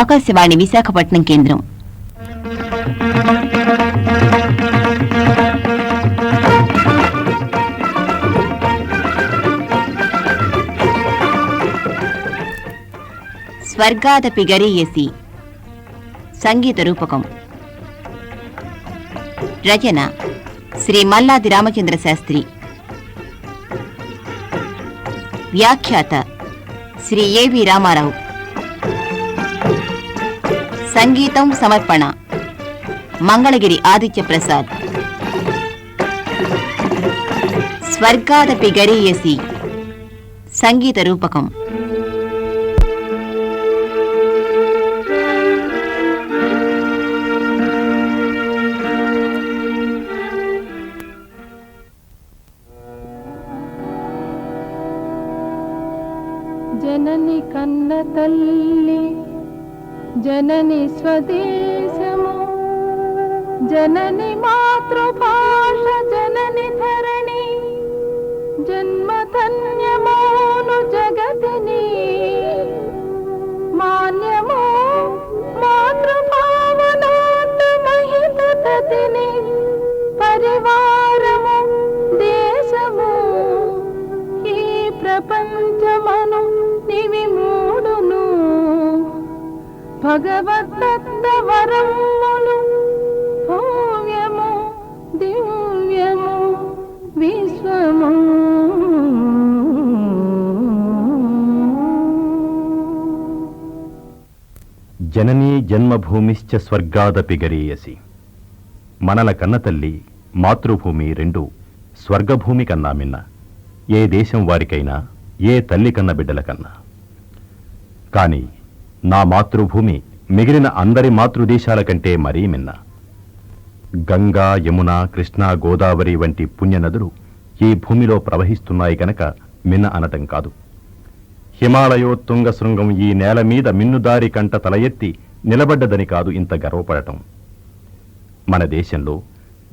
ఆకాశవాణి విశాఖపట్నం కేంద్రం. స్వర్గాదపి గరీయసి సంగీత రూపకం. రచన శ్రీ మల్లాది రామచంద్ర శాస్త్రి. వ్యాఖ్యాత శ్రీ ఏవి రామారావు. సంగీతం సమర్పణ. మంగళగిరి ఆదిత్య ప్రసాద్. స్వర్గాదపి గరీయసి సంగీత రూపకం. జనని కన్న తల్లి जननि स्वदेशमो। जननि मातृपाश जननि धरणि। जन्मधन्न्य భగవద్దత్త వరములు భవ్యము దివ్యము విశ్వము. జననీ జన్మభూమిశ్చ స్వర్గాదపి గరీయసి. మనల కన్నతల్లి మాతృభూమి రెండు స్వర్గభూమి కన్నా మిన్న. ఏ దేశం వారికైనా ఏ తల్లి కన్న బిడ్డల కన్నా. కాని నా మాతృభూమి మిగిలిన అందరి మాతృదేశాల కంటే మరీ మిన్న. గంగా యమున కృష్ణా గోదావరి వంటి పుణ్యనదులు ఈ భూమిలో ప్రవహిస్తున్నాయి గనక మిన్న అనటం కాదు. హిమాలయోత్తుంగ శృంగం ఈ నేల మీద మిన్నుదారి కంట తల ఎత్తి నిలబడ్డదని కాదు ఇంత గర్వపడటం. మన దేశంలో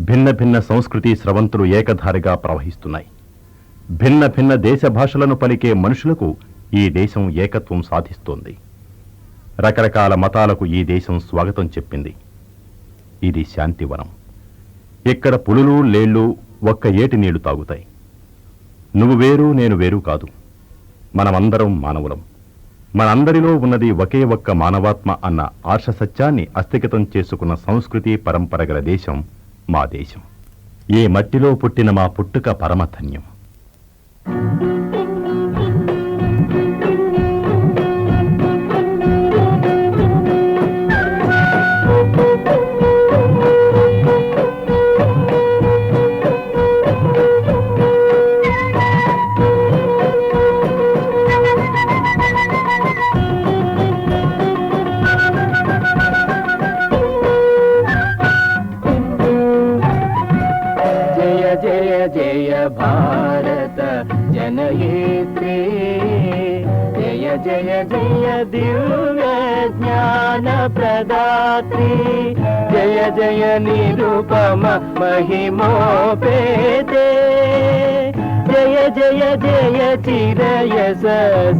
భిన్న భిన్న సంస్కృతి స్రవంతులు ఏకధారిగా ప్రవహిస్తున్నాయి. భిన్న భిన్న దేశ భాషలను పలికే మనుషులకు ఈ దేశం ఏకత్వం సాధిస్తోంది. రకరకాల మతాలకు ఈ దేశం స్వాగతం చెప్పింది. ఇది శాంతివనం. ఇక్కడ పులులు లేళ్ళు ఒక్క ఏటి నీళ్ళు తాగుతాయి. నువ్వు వేరు నేను వేరు కాదు. మనమందరం మానవులం. మనందరిలో ఉన్నది ఒకే ఒక్క మానవాత్మ అన్న ఆర్ష సత్యాన్ని అస్థిగతం చేసుకున్న సంస్కృతి పరంపర గల దేశం మా దేశం. ఏ మట్టిలో పుట్టిన మా పుట్టుక పరమధన్యం రాత్రి జయ జయ నిరుపమ మహిమోపేతే. జయ జయ జయ చిరయస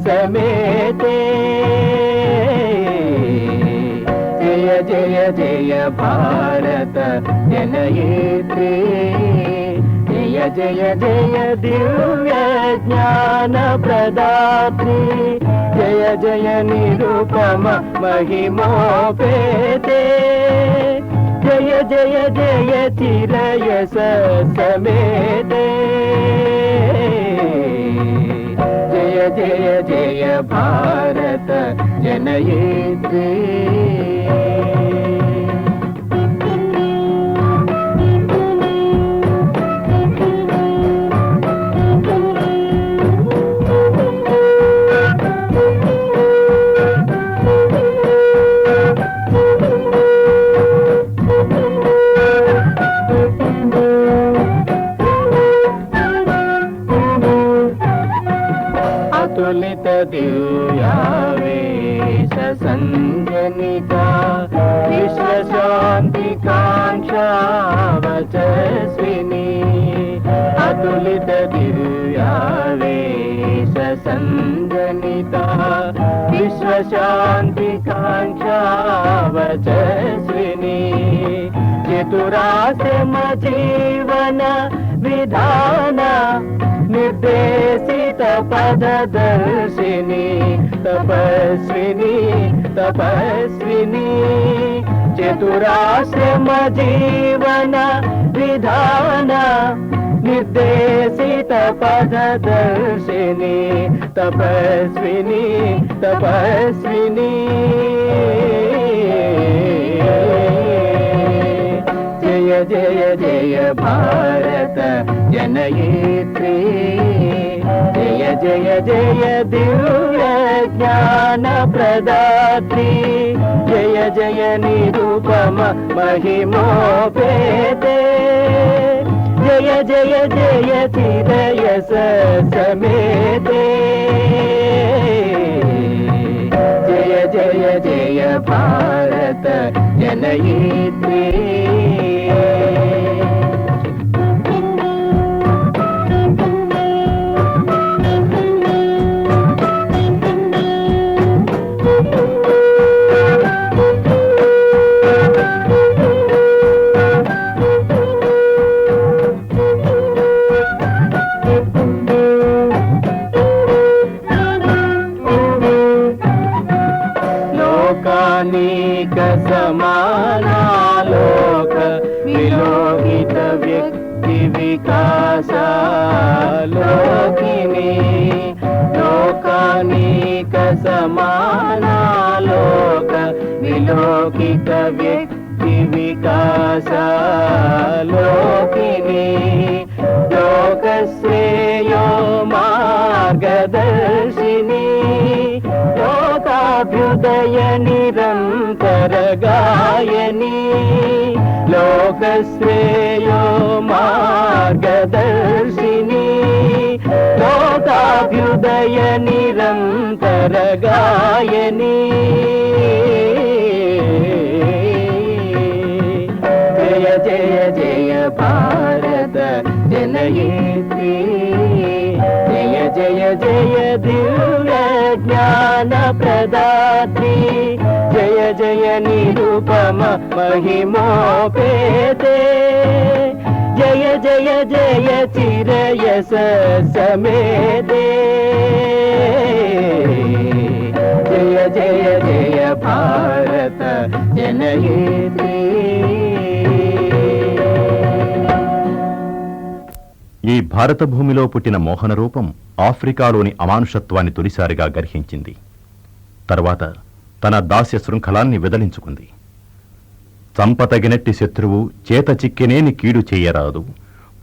సమేతే జయ జయ జయ భారత జనయేత్రే. జయ జయ జయ దివ్య జ్ఞాన ప్రదాత్రి. జయ జయ నిరుపమ మహిమోపేతే. జయ జయ జయ చిరయ సమేతే జయ జయ జయ భారత జనయేత్రే. ఆశ్రమ జీవన విధాన నిర్దేశిత పదదర్శిని తపస్విని తపస్విని. చతురాశ్రమ జీవన విధాన నిర్దేశిత పదదర్శిని తపస్విని తపస్విని. జయ జయ భారత జనయేత్రీ జయ జయ జయ దివ్య జ్ఞాన ప్రదాత్రి జయ జయ నిరుపమ మహిమోపేతే జయ జయ జయ చిరయ సమేతే జయ జయ జయ భారత జనయిత్రీ లోకానీక నిరంతర గాయని లోకశ్రేయో మార్గదర్శిని లోకాభ్యుదయ నిరంతర గాయని జయ జయ జయ భారత జనయేత్రీ. జయ జయ జయ దివ్య జ్ఞాన ప్రదాత్రి జయ జయ నిరుపమ మహిమోపేతే. జయ జయ జయ చిరయస సమేతే జయ జయ జయ భారత జనయేతే. ఈ భారత భూమిలో పుట్టిన మోహన రూపం ఆఫ్రికాలోని అమానుషత్వాన్ని తొలిసారిగా గర్హించింది. తర్వాత తన దాస్య శృంఖలాన్ని విదలించుకుంది. చంపతగినట్టి శత్రువు చేత చిక్కినేని కీడు చేయరాదు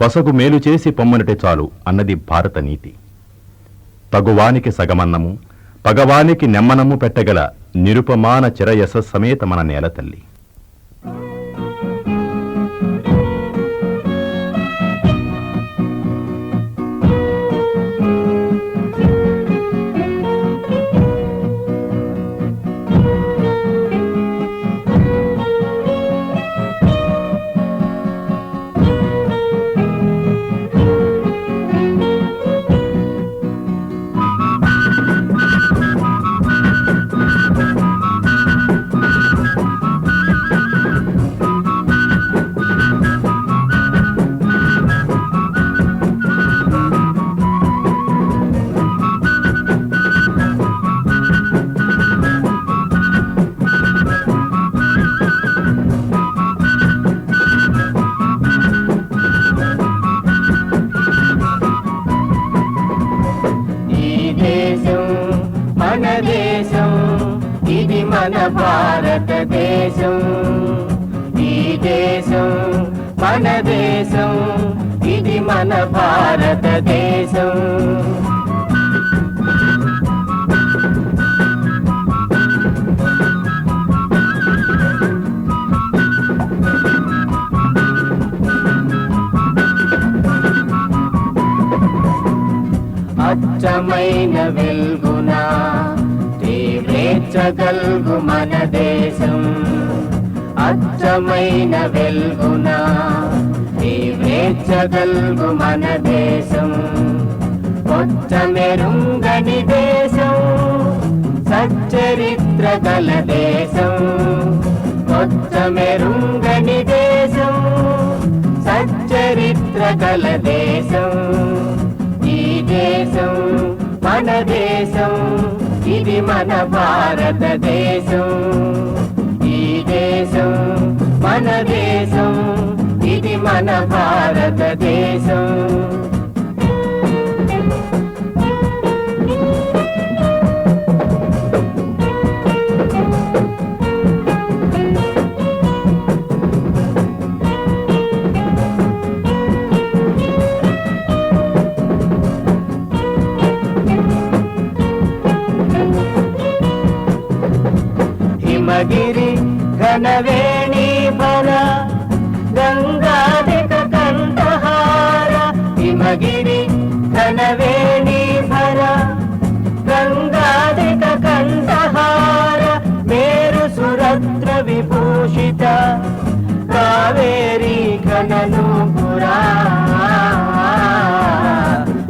పసగు మేలు చేసి పొమ్మనటే చాలు అన్నది భారత నీతి. తగువానికి సగమన్నము పగవానికి నెమ్మనము పెట్టగల నిరుపమాన చిరయశ సమేత మన నేల తల్లి దేశం. ఇది మన భారతదేశం. అచ్చమైన వెల్గున తీవ్రేచ్చగల్గు మన దేశం. అచ్చమైన వెల్గునా తీవ్రేచ్చగల్గు మన దేశం కొత్త మెరుంగని దేశం సచ్చరిత్ర గల దేశం కొత్త మెరుంగని దేశం సచ్చరిత్ర గల దేశం. ఈ దేశం మన దేశం ఇది మన భారతదేశం ఈ దేశం మన దేశం. మన భారతదేశం. హిమగిరి ఘనవే ఘనవేణి భర గంగాధిక కంఠహార మేరు సురత్ర విభూషిత కావేరీ ఘనను పురా.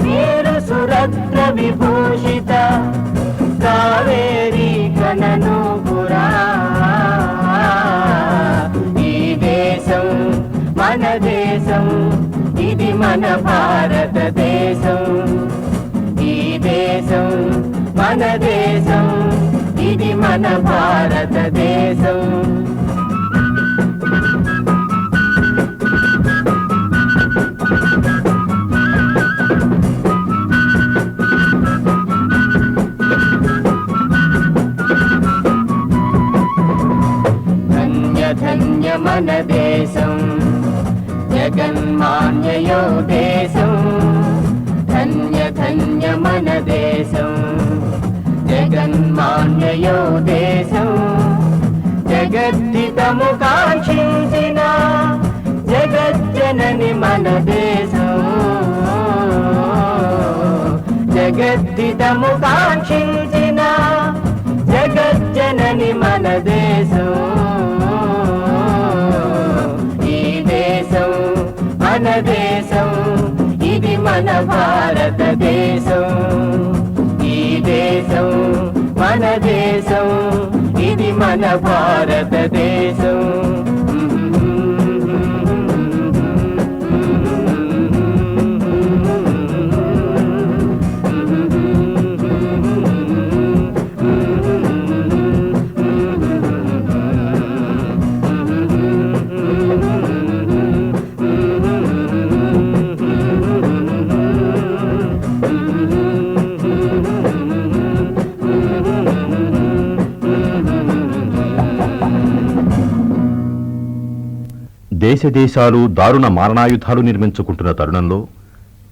మేరు సురత్ర విభూషిత కావేరీ కనను పురా. మన దేశం ఇది మన భారతదేశం. ఈ దేశం మన దేశం. ఇది మన భారతదేశం. ధన్య మన దేశం. జగన్మాన్యయో దేశం ధన్య ధన్య మన దేశం జగన్మాన్యయో దేశం జగద్దితము కాంక్షించిన జగజ్జనని మన దేశం జగద్దితము కాంక్షించిన జగజ్జనని మన దేశం మన దేశం ఇది మన భారతదేశం. ఈ దేశం మన దేశం. ఇది మన భారతదేశం. దేశ దేశాలు దారుణ మారణాయుధాలు నిర్మించుకుంటున్న తరుణంలో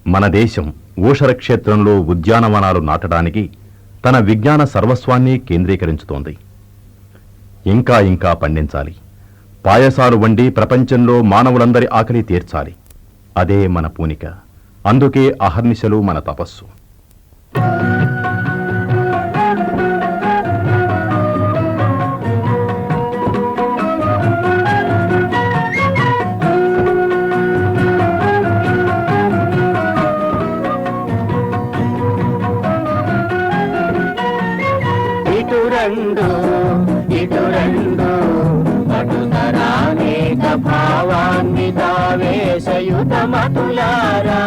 మన దేశం ఊషర క్షేత్రంలో ఉద్యానవనాలు నాటడానికి తన విజ్ఞాన సర్వస్వాన్ని కేంద్రీకరించుతోంది. ఇంకా ఇంకా పండించాలి. పాయసాలు వండి ప్రపంచంలో మానవులందరి ఆకలి తీర్చాలి. అదే మన పూనిక. అందుకే అహర్నిశలు మన తపస్సు. భావాన్వితావేశయుత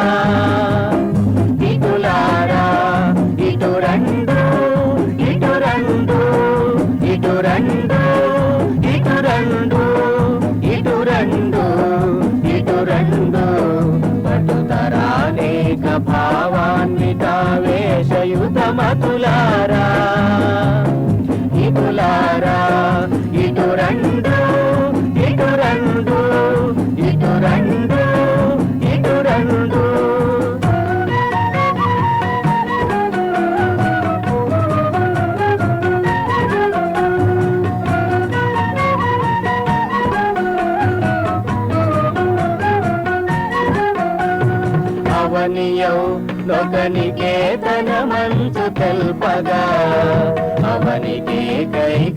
ఇటులారా ఇటు రెండు ఇటు రెండు ఇటు రెండు ఇటు రెండు ఇటు రెండు ఇటు రెండు పటుతరానేక భావాన్వితావేశయుత మతులారా ఇటులారా ఇటు రెండు ఇటు రెండు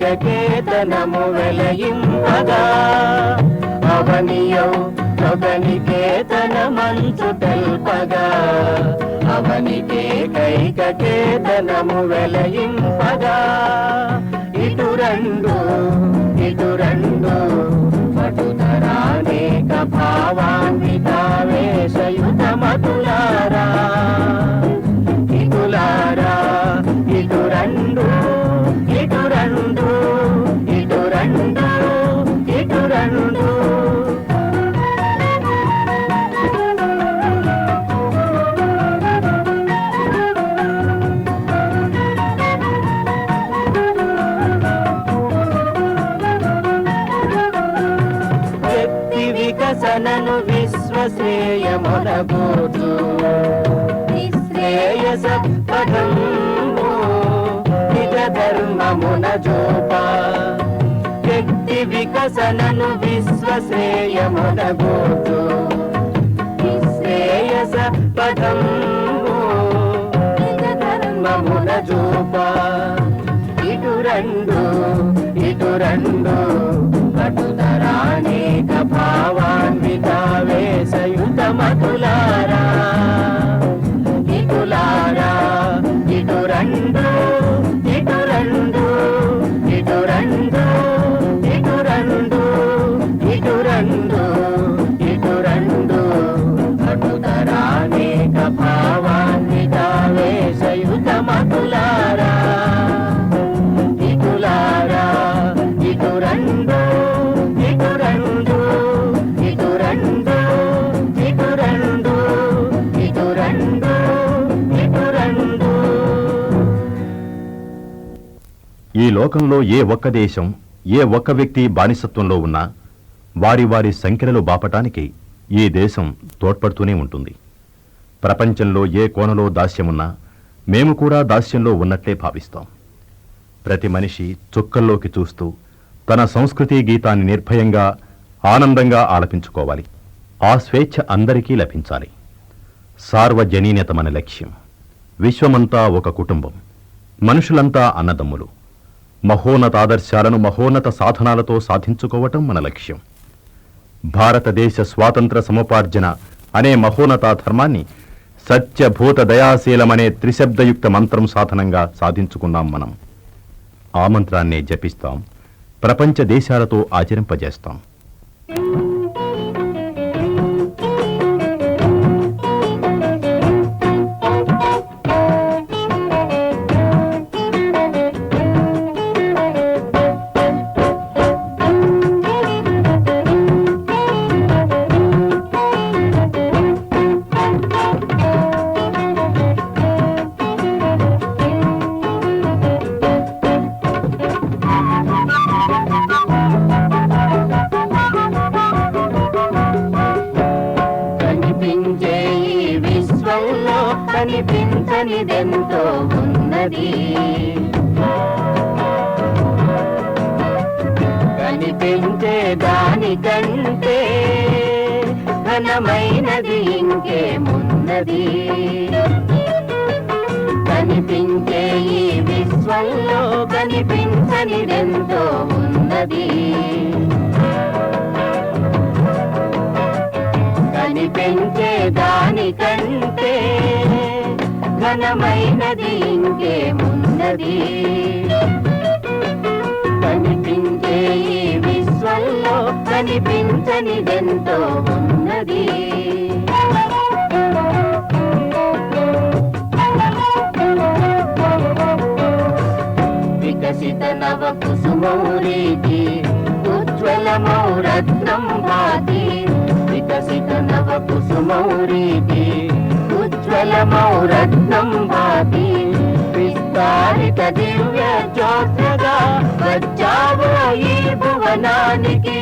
కైకకేతనము వెలయింపగా అవనియౌ ఒకనికేతన మంచు తెల్పగా? అవనికి కైకకేతనము వెలయింపగా ఇటు రెండు ఇటు రెండు పటుధరానేక భావాన్వితావేశయుతమతులారా ఇటులారా? ఇటు రెండు ఇటు రెండు ఇటు రెండు ఇటు వికసనను వికసనను విశ్వశ్రేయమునగోతు. శ్రేయస పదం ధర్మమున చూప ఇటు రెండు ఇటు రెండు కటుతరానేక భావాన్విత వేసయుత మధులారా ఇటులారా ఇటు రెండు. లోకంలో ఏ ఒక్క దేశం ఏ ఒక్క వ్యక్తి బానిసత్వంలో ఉన్నా వారి వారి సంఖ్యలు బాపటానికి ఈ దేశం తోడ్పడుతూనే ఉంటుంది. ప్రపంచంలో ఏ కోణలో దాస్యమున్నా మేము కూడా దాస్యంలో ఉన్నట్లే భావిస్తాం. ప్రతి మనిషి చుక్కల్లోకి చూస్తూ తన సంస్కృతి గీతాన్ని నిర్భయంగా ఆనందంగా ఆలపించుకోవాలి. ఆ స్వేచ్ఛ అందరికీ లభించాలి. సార్వజనీనత మన లక్ష్యం. విశ్వమంతా ఒక కుటుంబం. మనుషులంతా అన్నదమ్ములు. మహోన్నత ఆదర్శాలను మహోన్నత సాధనాలతో సాధించుకోవటం మన లక్ష్యం. భారతదేశ స్వాతంత్ర సముపార్జన అనే మహోన్నత ధర్మాన్ని సత్యభూత దయాశీలమనే త్రిశబ్దయుక్త మంత్రం సాధనంగా సాధించుకున్నాం మనం. ఆ మంత్రాన్నే జపిస్తాం. ప్రపంచ దేశాలతో ఆచరింపజేస్తాం. కనిపించనిదెంతో ఉన్నది. కనిపించే దానికంటే ఘనమైనది ఇంకేమున్నది? కనిపించే ఈ విశ్వంలో కనిపించనిదెంతో ఉన్నది. కనిపించే దానికంటే ఘనమైనది ఇంకేమున్నది కనిపించే ఈ విశ్వంలో కనిపించనిదెంతో ఉన్నది. వికసిత నవ కుసుమౌరీతి ఉజ్వలమౌ రత్నం భాతి. వికసిత నవ కుసుమౌరీతి ఉజ్వలమౌ రత్నం భాతి విస్తారిత దివ్య జ్యోత్సగా వచ్చావో ఈ భువనానికి.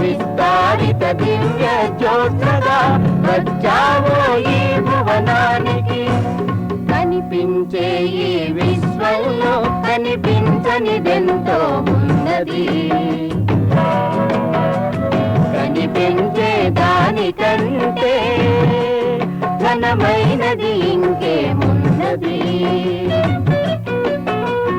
విస్తారిత దివ్య జ్యోత్సగా వచ్చావో ఈ భువనానికి. కనిపించే ఈ విశ్వంలో కనిపించనిదెంతో ఉన్నది. కనిపించే దానికంటే ఘనమైనది ఇంకేమున్నది? ఉన్నది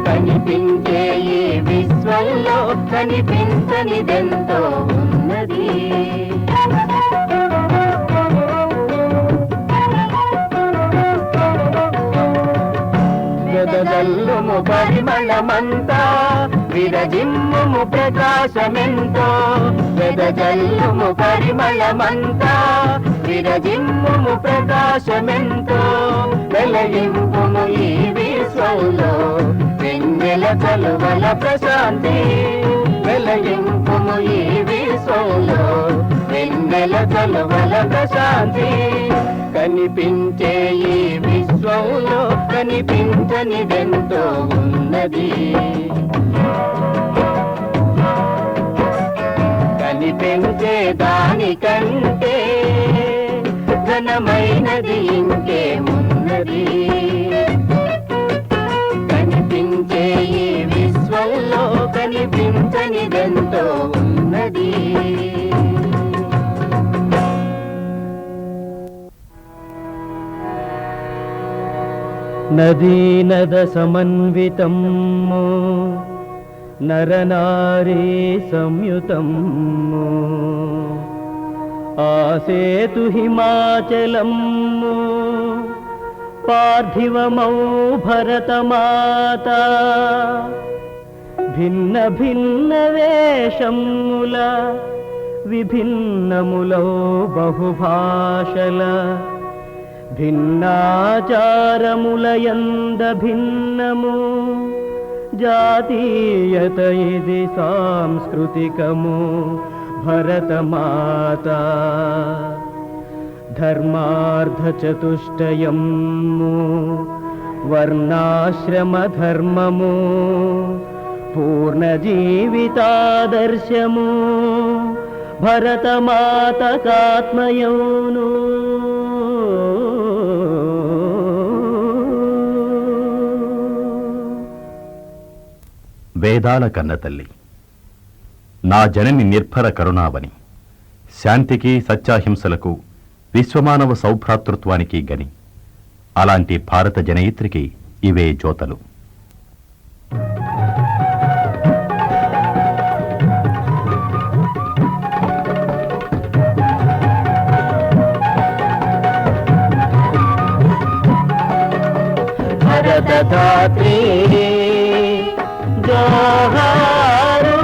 కనిపించే ఈ విశ్వంలో కనిపించనిదెంతో ఉన్నది. వెదజల్లుము పరిమళమంతా విరజిమ్ము ప్రకాశమెంతో వెదజల్లుము పరిమళమంతా విరజిమ్ముము ప్రకాశమెంతో వెలయింపుము ఈ విశ్వంలో వెన్నెల చలువల ప్రశాంతి వెలయింపుము ఈ విశ్వంలో వెన్నెల చలువల ప్రశాంతి కనిపించే ఈ విశ్వంలో కనిపించనిదెంతో ఉన్నది. కనిపించే దానికంటే ఘనమైనది ఇంకేమున్నది కనిపించే ఈ విశ్వంలో కనిపించనిదెంతో ఉన్నది. నదీనద సమన్వితం నరనారీ సంయుతం ఆసేతు హిమాచలం పార్థివమౌ భరతమాత. భిన్న భిన్న వేషముల విభిన్నములో బహుభాషల. భిన్నాచారములయంద భిన్నము. జాతీయత ఇది సాంస్కృతికము భరతమాత. ధర్మార్థ చతుష్టయము వర్ణాశ్రమ ధర్మము వేదాల కన్న తల్లి నా జనని నిర్భర కరుణావని శాంతికి సత్యాహింసలకు విశ్వమానవ సౌభ్రాతృత్వానికి గని. అలాంటి భారత జనయిత్రికి ఇవే జ్యోతలు. భరతధాత్రి జోహారు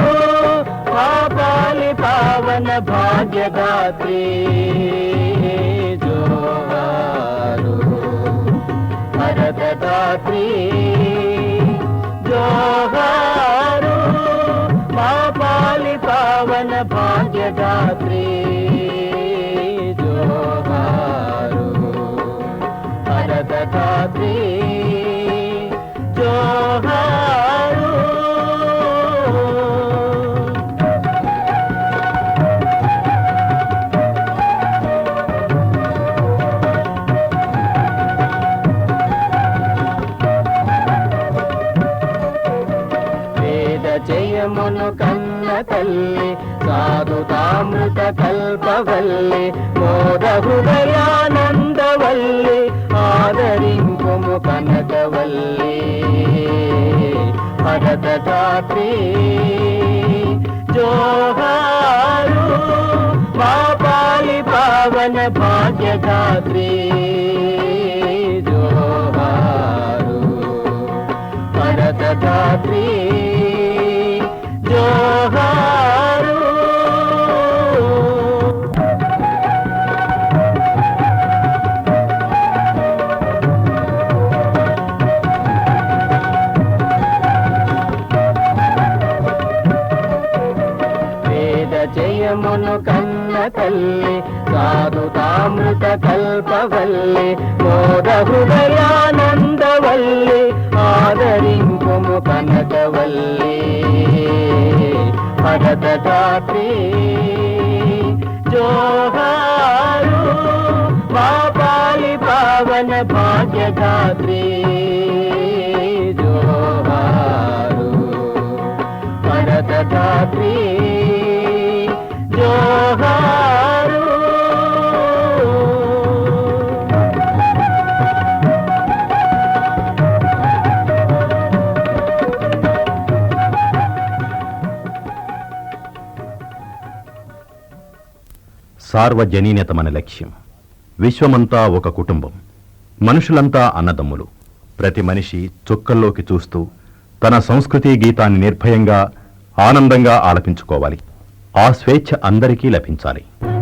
పాపాలి పావన భాగ్యదాత్రి. జోహారు భరతదాత్రి. జోహారు పాపాలి పావన భాగ్యదాత్రి. జోహారు భరతదాత్రి. జోహారు తల్లి సాధు తామృత కల్పవల్లి మోద హృదయానందవల్లి ఆదరింపుము కనకవల్లి. భరత దాత్రి జోహారు పాపాలి పావన భాగ్యదాత్రి జోహారు భరతదాత్రి జోహారు జయమును కన్న తల్లి సాధు కల్పవల్లి మోద హృదయానందవల్లి కనకవల్లి భరత దాత్రి జోహారు పాపాలి పావన భాగ్యదాత్రి జోహారు భరతదాత్రి జోహారు సార్వజనీనత మన లక్ష్యం. విశ్వమంతా ఒక కుటుంబం. మనుషులంతా అన్నదమ్ములు. ప్రతి మనిషి చుక్కల్లోకి చూస్తూ తన సంస్కృతి గీతాన్ని నిర్భయంగా ఆనందంగా ఆలపించుకోవాలి. ఆ స్వేచ్ఛ అందరికీ లభించాలి.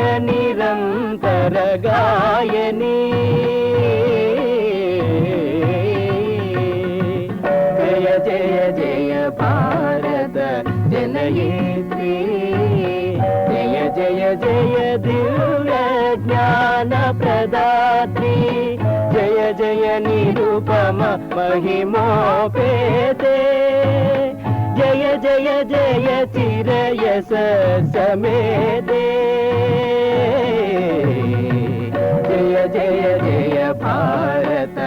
లోకాభ్యుదయ నిరంతర గాయని. జయ జయ జయ భారత జనయేత్రి. జయ జయ జయ దివ్య జ్ఞాన ప్రదాత్రి. జయ జయ నిరుపమ మహిమోపేతే. జయ జయ జయ చిరయస సమేతే జయ జయ జయ భారత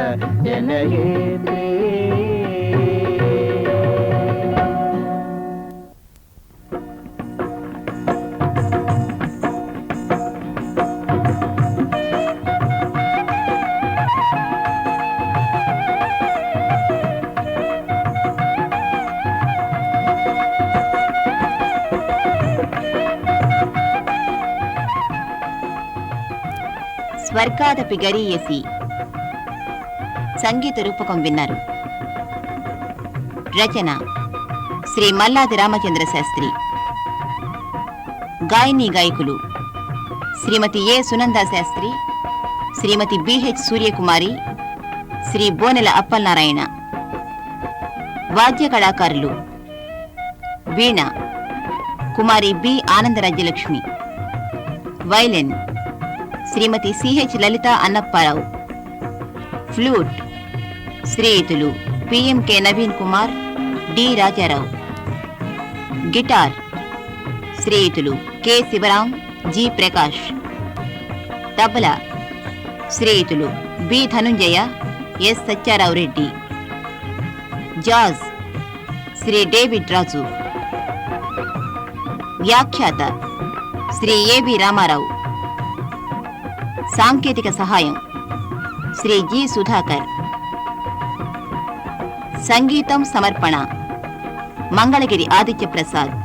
జనయేత్రి స్వర్గాదపి గరీయసి సంగీత రూపకం విన్నారు. రచన శ్రీ మల్లాది రామచంద్ర శాస్త్రి. గాయని గాయకులు Shrimati A Sunanda Sastri Shrimati B H Suryakumari Shri Bonela Appalanarayana. వాద్య కళాకారులు veena Kumari B Anandarajyalakshmi. Violin Shrimati C H Lalitha Annapparao. Flute. శ్రీయుతులు P M K Naveen Kumar D Rajarao. Guitar. శ్రీయుతులు K Sivaram G Prakash. Tabla. శ్రీయుతులు B Dhanunjaya S Satyarao Reddy. Jazz. Shri David Raju. వ్యాఖ్యాత. Shri A B Ramarao. సాంకేతిక సహాయం. Shri G Sudhakar. సంగీతం సమర్పణ. మంగళగిరి ఆదిత్య ప్రసాద్.